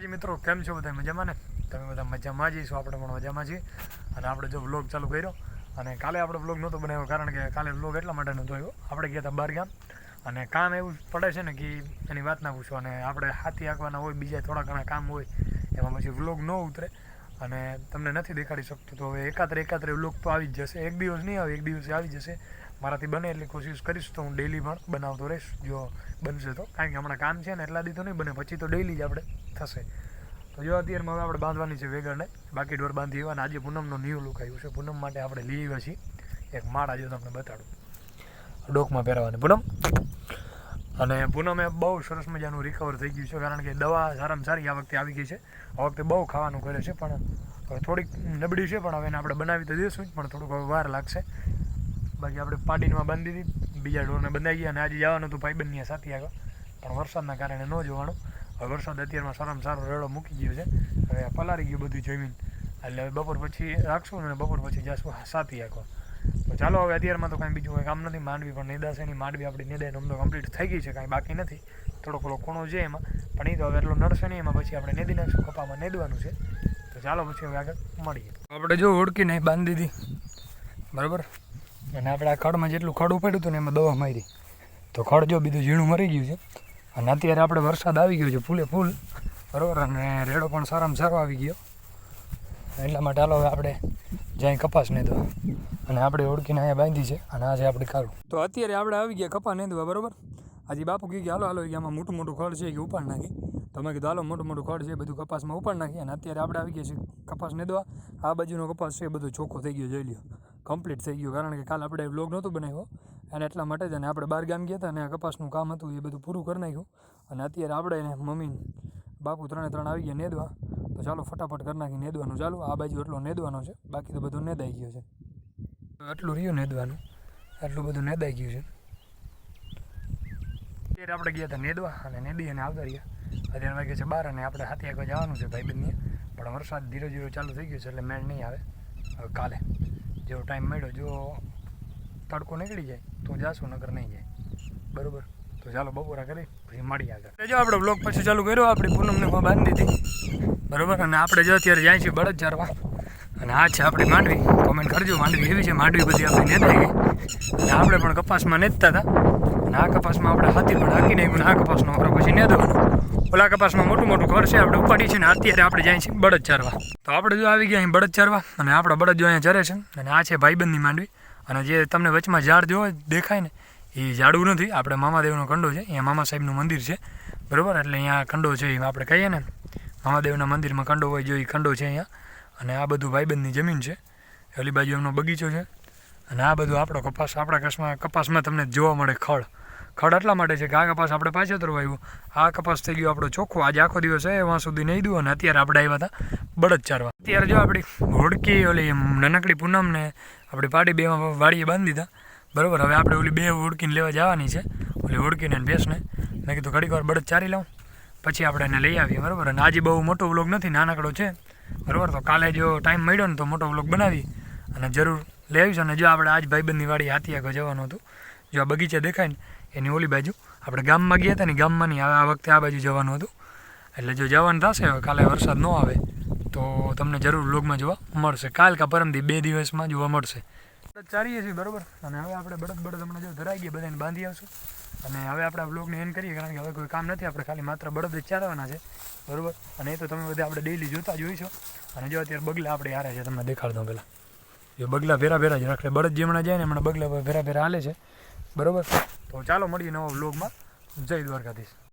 માતાજી મિત્રો, કેમ છો બધા? મજામાં ને? તમે બધા મજામાં જઈશું આપણે પણ મજામાં છીએ. અને આપણે જો વ્લોગ ચાલુ કર્યો, અને કાલે આપણે વ્લોગ નહોતો બનાવ્યો, કારણ કે કાલે વ્લોગ એટલા માટે નહોતો આવ્યો. આપણે ગયા હતા બહાર ગામ, અને કામ એવું પડે છે ને કે એની વાત ના પૂછો. અને આપણે હાથી આંકવાના હોય, બીજા થોડા ઘણા કામ હોય, એમાં પછી વ્લોગ ન ઉતરે. અને તમને નથી દેખાડી શકતું, તો હવે એકાત્રે એકાત્રે વ્લોગ તો આવી જ જશે. એક દિવસ નહીં આવે, એક દિવસે આવી જશે. મારાથી બને એટલી કોશિશ કરીશ તો હું ડેલી પણ બનાવતો રહીશ. જો બનશે તો. કારણ કે હમણાં કામ છે ને એટલા દી તો નહીં બને. પછી તો ડેલી જ આપણે થશે. તો જો અત્યારમાં હવે આપણે બાંધવાની છે વેગરને બાકી ડોર બાંધી આવ્યા અને આજે પૂનમનો ન્યૂ લુક આવ્યું છે. પૂનમ માટે આપણે લઈ આવ્યા છીએ. એક માળા જો તમને બતાડું. ડોકમાં પહેરવાની પૂનમ. અને પૂનમે બહુ સરસ મજાનું રિકવર થઈ ગયું છે. કારણ કે દવા સારામાં સારી આ વખતે આવી ગઈ છે. આ વખતે બહુ ખાવાનું કરે છે પણ હવે થોડીક નબળી છે પણ હવે એને આપણે બનાવી તો દઈશું પણ થોડુંક હવે વાર લાગશે. બાકી આપણે પાટીનમાં બાંધી દીધી, બીજા ઢોરને બંધાઈ ગયા અને આજે જવાનું હતું ભાઈબંધની સાથે આગળ પણ વરસાદના કારણે ન જવાનું. હવે વરસાદ અત્યારમાં સારામાં સારો રેડો મૂકી ગયો છે. હવે પલારી ગયું બધું જમીન. એટલે હવે બપોર પછી રાખશું ને બપોર પછી જશું સાથી આખો તો ચાલો હવે અત્યારમાં તો કાંઈ બીજું કંઈ કામ નથી. માંડવી પણ નિદાશે નહીં માંડવી આપણી નિદાય તો કમ્પ્લીટ થઈ ગઈ છે, કાંઈ બાકી નથી. થોડો થોડો ખૂણો છે એમાં. પણ એ તો હવે એટલો નડશે નહીં એમાં પછી આપણે નેદી નાખશું, કપામાં નેદવાનું છે. તો ચાલો પછી હવે આગળ મળીએ. આપણે જો નહીં બાંધી દીધી. બરાબર? અને આપણે આ ખડમાં જેટલું ખડ ઉપાડ્યું હતું ને એમાં દવા મારી. તો ખડ જો બીજું ઝીણું મરી ગયું છે. અને અત્યારે આપણે વરસાદ આવી ગયો છે ફૂલે ફૂલ. બરાબર? અને રેડો પણ સારામાં સારો આવી ગયો. એટલા માટે હાલો આપણે જ્યાં કપાસ નેદવા. અને આપણે ઓળખીને અહીંયા બાંધી છે અને આજે આપણે કાઢું. તો અત્યારે આપણે આવી ગયા કપા દવા બરાબર? આજે બાપુ કહે કે, હાલો હાલો કે આમાં મોટું મોટું ખડ છે કે ઉપાડ નાખી. તમે કીધું, હાલો, મોટું મોટું ખડ છે બધું કપાસમાં ઉપાડ નાખી. અને અત્યારે આપણે આવી ગયા છીએ કપાસ નેદવા. આ બાજુનો કપાસ છે બધો ચોખ્ખો થઈ ગયો, જોઈ લ્યો. કમ્પ્લીટ થઈ ગયું. કારણ કે કાલ આપણે વ્લોગ નહોતો બનાવ્યો અને એટલા માટે જ અને આપણે બાર ગામ ગયા હતા અને કપાસનું કામ હતું, એ બધું પૂરું કરી નાખ્યું. અને અત્યારે આપણે એને મમ્મી બાપુ ત્રણે ત્રણ આવી ગયા નેદવા. તો ચાલો ફટાફટ કરી નાખી નેદવાનું ચાલો. આ બાજુ એટલો નેદવાનો છે. બાકી તો બધું નેદાઈ ગયો છે. એટલું રહ્યું નેદવાનું. આટલું બધું નેદાઈ ગયું છે. અત્યારે આપણે ગયા હતા નેદવા અને નેદી અને આવતા રહ્યા. અત્યારે વાગે છે બાર અને આપણે હાથી આગળ જવાનું છે ભાઈબંધને પણ વરસાદ ધીરે ધીરે ચાલુ થઈ ગયો છે એટલે મેળ નહીં આવે. હવે કાલે. જેવો ટાઈમ મળ્યો, જો તડકો નીકળી જાય, તો જાશું નગર નહીં જાય. બરોબર? તો ચાલો, બપોરા કરી, પછી મળી આગળ. જો આપણે બ્લોગ પછી ચાલુ કર્યો, આપણી પૂનમને બાંધી દીધી. બરોબર? અને આપણે જો અત્યારે જાય છે બળદ ચારવા અને આ છે આપણી માંડવી. કોમેન્ટ કરજો, માંડવી એવી છે, માંડવી બધી આપણી નેદાઈ ગઈ. અને આપણે પણ કપાસમાં નેતતા હતા. અને આ કપાસમાં આપણે હાથી પણ હાકી અને આ કપાસનો આપણે પછી નેદવાનું. ઓલા કપાસમાં મોટું મોટું ઘર છે, આપણે ઉપાડી છે ને અત્યારે આપણે જાય છે બળદ ચારવા. તો આપણે જો આવી ગયા અહીં બળદ ચારવા અને આપણા બળદ જો અહીંયા ચરે છે. અને આ છે ભાઈબંધની માંડવી. અને જે તમને વચમાં ઝાડ જોવો દેખાય ને, એ ઝાડવું નથી. આપણે મામાદેવનો કંડો છે, અહીંયા મામા સાહેબનું મંદિર છે. બરાબર? એટલે અહીંયા કંડો છે, એ આપણે કહીએ ને, મામાદેવના મંદિરમાં કંડો હોય જો એ કંડો છે અહીંયા. અને આ બધું ભાઈબંધની જમીન છે. ઓલી બાજુ એમનો બગીચો છે. અને આ બધું આપણો કપાસ, આપણા કસમાં, કપાસમાં તમને જોવા મળે ખળ. ખડ એટલા માટે છે કે આ કપાસ આપણે પાછળ વાવ્યું આ કપાસ થઈ ગયો આપણો ચોખ્ખો. આજે આખો દિવસ છે વાં સુધી નહીં દઉં અને અત્યારે આપણે આવ્યા હતા બળદ ચારવા અત્યારે જો આપણી હોડકી, ઓલી એમ નાનકડી પૂનમને આપણી પાડી બે વાડીએ બાંધી દીધા. બરાબર, હવે આપણે ઓલી બે હોડકીને લેવા જવાની છે. ઓલી હોડકીને અને ભેંસને. મેં કીધું ઘડીક વાર બળદ ચારી લઉં. પછી આપણે એને લઈ આવીએ, બરાબર? અને આજે બહુ મોટો વ્લોગ નથી, નાનકડો છે. બરાબર? તો કાલે જો ટાઈમ મળ્યો ને તો મોટો વ્લોગ બનાવી અને જરૂર લઈ આવીશું. અને જો આપણે આજ ભાઈબંધની વાડી હાથી આગળ જવાનું હતું, જો આ બગીચા દેખાય ને, એની ઓલી બાજુ. આપણે ગામમાં ગયા હતા ને ગામમાં નહીં આ વખતે આ બાજુ જવાનું હતું. એટલે જો જવાનું થશે, હવે કાલે વરસાદ ન આવે, તો તમને જરૂર બ્લોગમાં જોવા મળશે. કાલ કા પરમથી બે દિવસમાં જોવા મળશે. ચારીએ છીએ, બરાબર? અને હવે આપણે બળદ બળદ હમણાં જો ધરાઈ ગયા બધાને બાંધી આવશું. અને હવે આપણે બ્લોગને એન્ડ કરીએ, કારણ કે હવે કોઈ કામ નથી, આપણે ખાલી માત્ર બળદ જ ચાલવાના છે. બરાબર? અને એ તો તમે બધા આપણે ડેઈલી જોતા જ છો અને જો અત્યારે બગલા આપણે હારે છે, તમને દેખાડ દઉં પહેલાં એ બગલા ભેરા ભેરા જ રાખે. બળદ જે હમણાં જાય ને હમણાં બગલા ભેરા ભેરા હાલે છે. બરાબર? તો ચાલો મળીએ નવા બ્લોગમાં જય દ્વારકાધીશ.